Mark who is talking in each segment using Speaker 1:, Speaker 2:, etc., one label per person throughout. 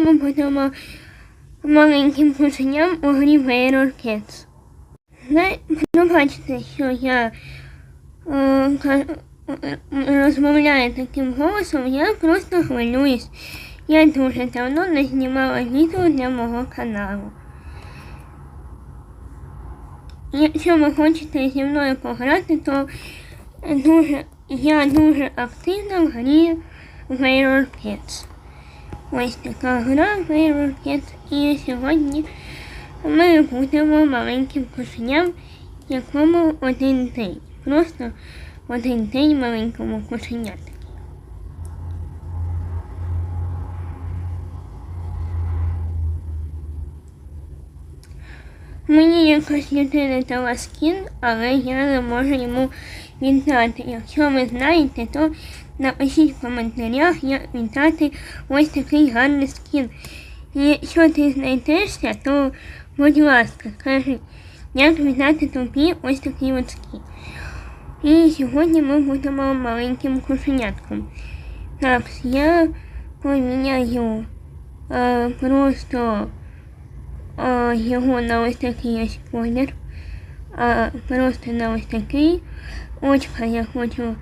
Speaker 1: ми будемо маленьким кошеням у грі Wayward Kids. Зна- Ну, бачите, що я е, е, розмовляю таким голосом, я просто хвилююсь. Я дуже давно не знімала відео для мого каналу. Якщо ви хочете зі мною пограти, то я дуже активна в грі Wayward Kids. Ось така гра Kids. І сьогодні ми будемо маленьким кошеням, якому один день. Просто один день маленькому кошеняти. Мені якась людина дала скін, але я не можу йому віддати. Якщо ви знаєте, то напишіть в коментарях, як віддати ось такий гарний скін. І якщо ти знайдешся, то будь ласка, скажи, як віддати тобі ось такий от скін. І сьогодні ми будемо маленьким кошенятком. Так, я поміняю е, просто а, його на ось такий ось колір. А, просто на ось такий. Очка я хочу.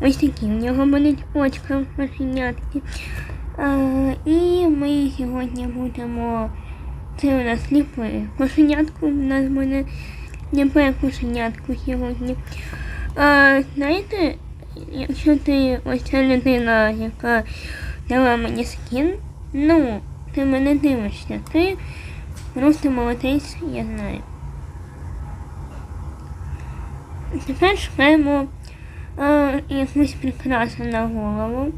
Speaker 1: Ось такі в нього будуть очка кошенятки. А, і ми сьогодні будемо. Це у нас сліпе кошенятку. У нас буде сліпе кошенятку сьогодні. А, знаєте, якщо ти ось ця людина, яка дала мені скін, ну, ти мене дивишся, ти Просто молодець, я знаю. Тепер шукаємо якусь прикрасу на голову.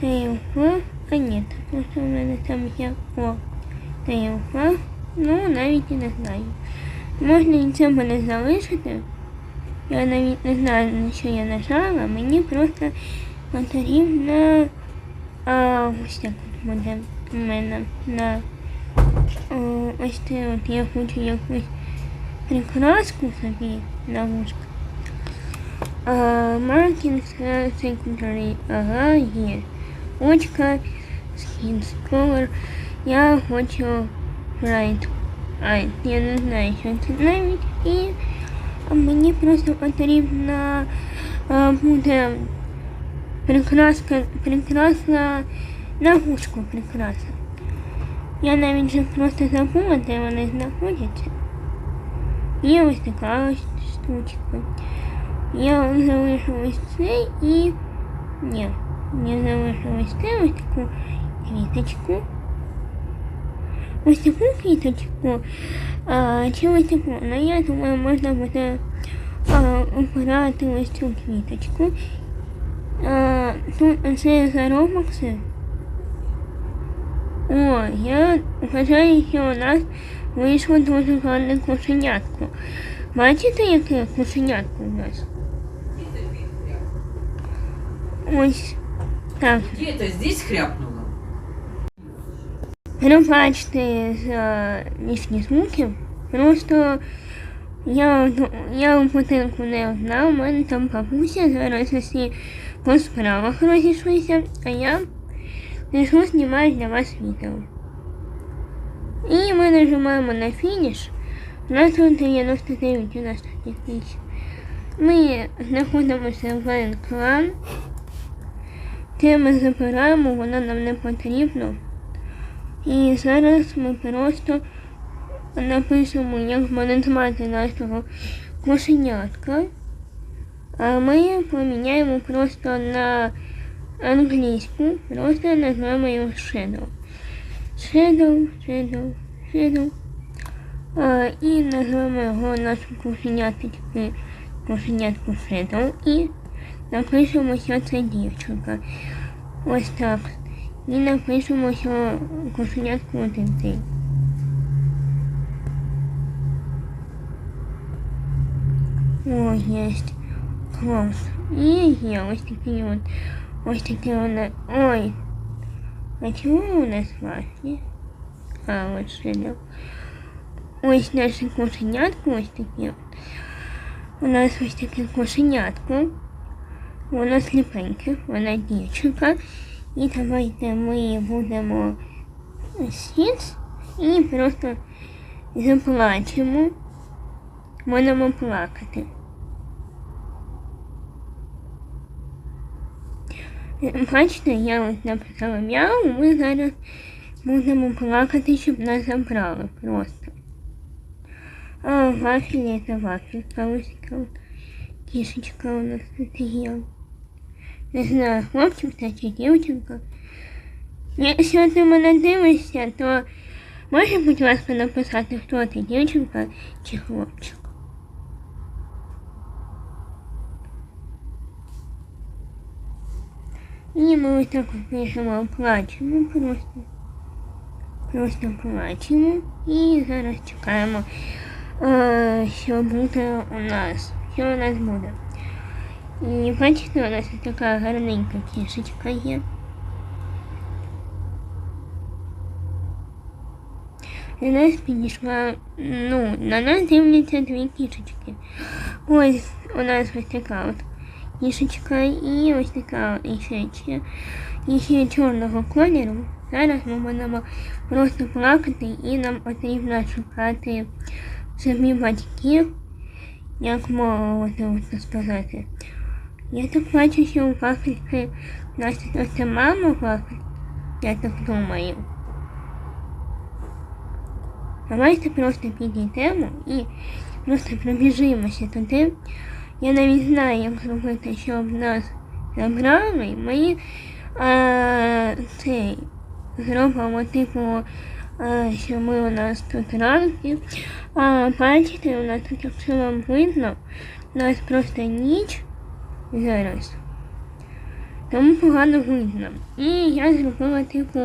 Speaker 1: Тихо. А ні, просто в мене там є о. Тихо. Ну, навіть не знаю. Можна це мене залишити. Я навіть не знаю, на що я нажала. Мені просто потрібно а, ось так от буде у мене на О, ось це от я хочу якусь прикраску собі на вушку. Маркінг секундарі, ага, є. Очка, skin color. Я хочу right. Ай, я не знаю, що це навіть. І а мені просто потрібна а, буде прикраска, прикраса на вушку прикраса. Я навіть вже просто забула, де вони знаходяться. Є ось така ось штучка. Я залишу ось це і... Ні, я залишу ось це ось таку квіточку. Ось таку квіточку. А, чи ось таку. Ну я думаю, можна буде а, обирати ось цю квіточку. А, тут це за робокси. О, я вважаю, що у нас вийшло дуже гарне кошенятко. Бачите, яке кошенятко у нас? Ось так.
Speaker 2: Где это здесь хряпнуло?
Speaker 1: Пробачте за лишні звуки. Просто я, я у будинку не одна, у мене там бабуся, зараз усі по справах розійшлися, а я пишу, знімаю для вас відео. І ми нажимаємо на фініш. У нас тут 99 у нас таких тисяч. Ми знаходимося в клан. Це ми забираємо, воно нам не потрібно. І зараз ми просто напишемо, як мене звати нашого кошенятка. А ми поміняємо просто на англійську, просто назвемо його Shadow. Shadow, Shadow, Shadow. А, і назвемо його нашу кошеняточку, кошенятку Shadow. І напишемо, що це дівчинка. Ось так. І напишемо, що кошенятку один день. О, єсть. Клас. І є ось такі от. Ось такі вони. Ой. А чому у нас власні? А, ось сюди. Ось наше кошенятко, ось такі. У нас ось таке кошенятко. Вона сліпеньке, вона дівчинка. І давайте ми будемо сіт і просто заплачемо. Будемо плакати. Бачите, я ось написала мяу, ми зараз будемо плакати, щоб нас забрали просто. А вафель це вафель, кавусика. Кішечка у нас тут є. Не знаю, хлопчик це чи дівчинка. Якщо ти мене дивишся, то можеш, будь ласка, написати, хто ти, дівчинка чи хлопчик. І ми ось так пишемо, плачемо просто. Просто плачемо. І зараз чекаємо, що буде у нас. Що у нас буде. І бачите, у нас така гарненька кішечка є. До нас підійшла, ну, на нас дивляться дві кішечки. Ось у нас ось така от кішечка і ось така от іще, ще, чорного кольору. Зараз ми будемо просто плакати і нам потрібно шукати собі батьків, як можна сказати. Я так бачу, що у папочки значить ось це мама плакать. Я так думаю. Давайте просто підійдемо і просто пробіжимося туди. Я навіть знаю, як зробити, щоб нас забрали. Ми а, цей, зробимо типу, а, що ми у нас тут ранки. А бачите, у нас тут, якщо вам видно, у нас просто ніч зараз. Тому погано видно. І я зробила, типу,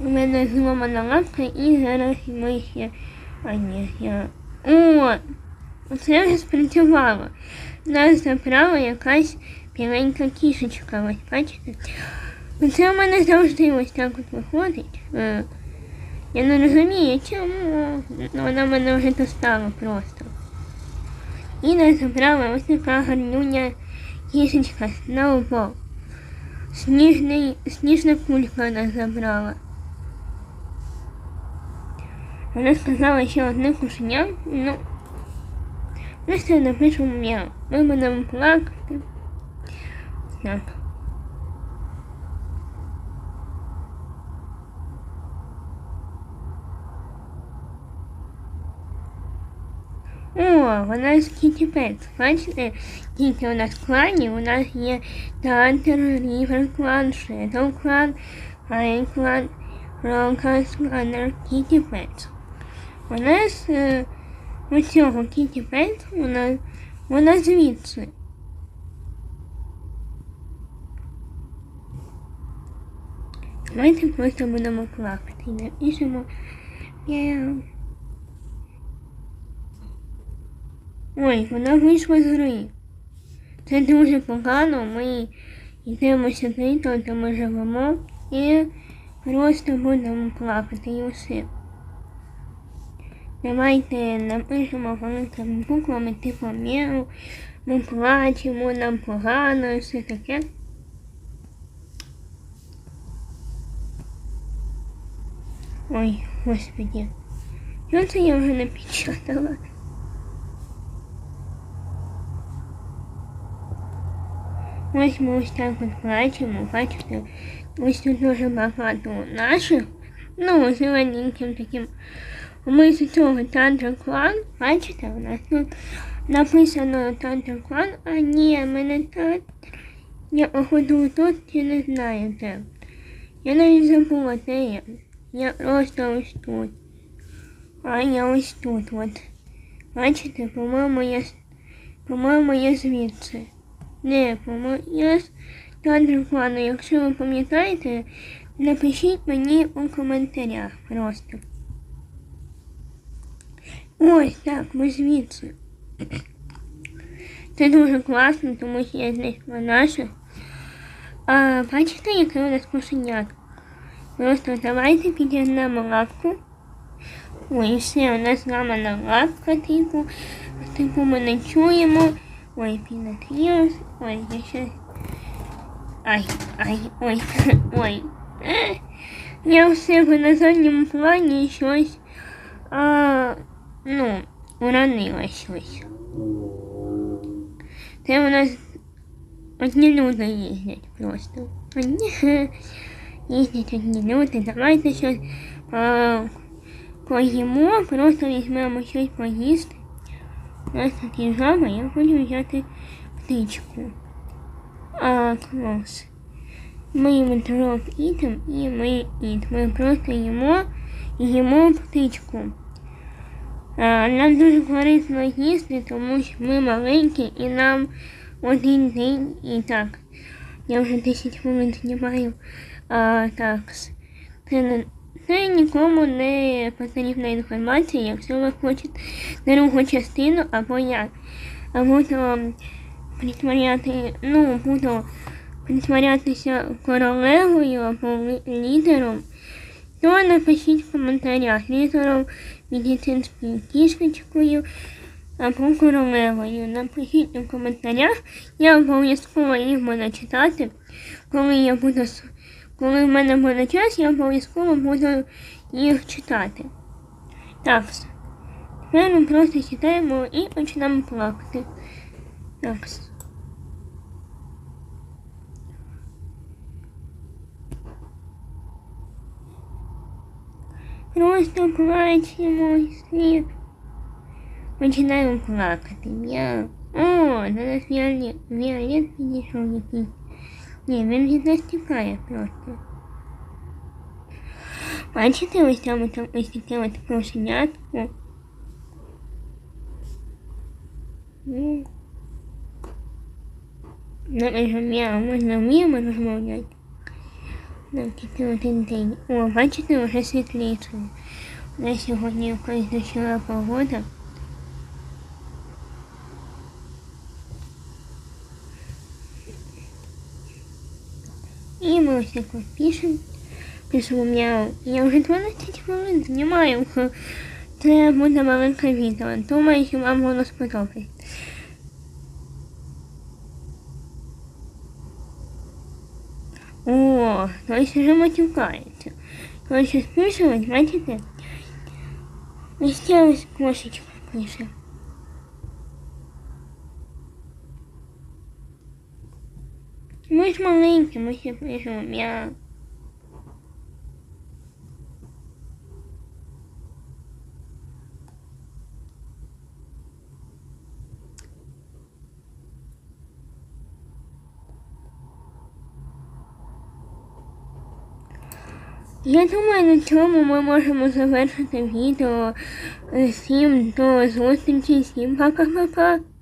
Speaker 1: у мене зломана лапка і зараз ми ще... А ні, я... О! Оце вже спрацювало. Нас забрала якась біленька кішечка, ось бачите? Оце у мене завжди ось так от виходить. Е, Я не розумію, чому вона мене вже достала просто. І нас забрала ось така гарнюня кішечка Сноубол. Сніжний, сніжна кулька нас забрала. Вона сказала, що одне кушеня, ну, просто напишемо мяу. Ми будемо плакати. Так. О, вона з Кіті Пет. Бачите, тільки у нас в клані, у нас є Тантер, Рівер клан, Шедоу клан, Айн клан, Рокас клан, Кіті Пет. У нас е, у цього Кіті Пет, вона, вона звідси. Давайте просто будемо плакати. Напишемо Мяу. Ой, вона вийшла з гри. Це дуже погано, ми йдемо сюди, тут ми живемо і просто будемо плакати і все. Давайте напишемо великими буквами типу м'яу, ми плачемо, нам погано і все таке. Ой, господи. Що це я вже напечатала? Ось ми ось так от плачемо, бачите, ось тут дуже багато наших, ну, зелененьким таким. Ми з цього Тантр клан, бачите, у нас тут написано Тантр клан, а ні, мене так. Я походу тут і не знаю де. Я навіть забула, де я. Я просто ось тут. А я ось тут от. Бачите, по-моєму, я, по-моєму, я звідси. Не, я з Тандерклану. Якщо ви пам'ятаєте, напишіть мені у коментарях просто. Ось так, ми звідси. Це дуже класно, тому що я знайшла наших. А, бачите, яке у нас кошенятко? Просто давайте підігнемо лапку. Ой, все, у нас зламана лапка, типу, типу ми не чуємо. Ой, пінат Ой, я ще... Ай, ай, ой, ой. Я все на задньому плані щось а, ну, уронила щось. Це у нас одні люди їздять просто. Одні їздять одні люди. Давайте щось а, поїмо, просто візьмемо щось поїсти. Тут є жаба, я хочу взяти птичку. А, клас. Ми їмо дров ітем і ми їд. Ми просто їмо і їмо птичку. А, нам дуже корисно їсти, тому що ми маленькі і нам один день і так. Я вже 10 хвилин знімаю. А, так. Це, це нікому не потрібна інформація, якщо ви хочете другу частину або я. Або то притворяти, ну, буду притворятися королевою або лі- лідером, то напишіть в коментарях лідером медицинською кішечкою або королевою. Напишіть у коментарях, я обов'язково їх буду читати, коли я буду коли в мене буде час, я обов'язково буду їх читати. Так. Тепер ми просто читаємо і починаємо плакати. Так. Просто плачемо слід. Починаємо плакати. Я. О, зараз Віолет, Віолет підійшов якийсь. Ні, він від нас тікає просто. Бачите, ось там там ось таке от кошенятко. Ну. Ну, я можна вміємо розмовляти. Нам тільки один день. О, бачите, вже світліше. У нас сьогодні якась дощова погода. І ми ось так от пишемо. Пишемо мяу. Я вже 12 хвилин знімаю. Це буде маленьке відео. Думаю, що вам воно сподобається. О, хтось вже матюкається. Коли щось пише, ось бачите? Ось ця ось кошечка пише. Маленькі, ми ще пишемо м'яу. Я думаю, на цьому ми можемо завершити відео. Всім до зустрічі, всім пока-пока.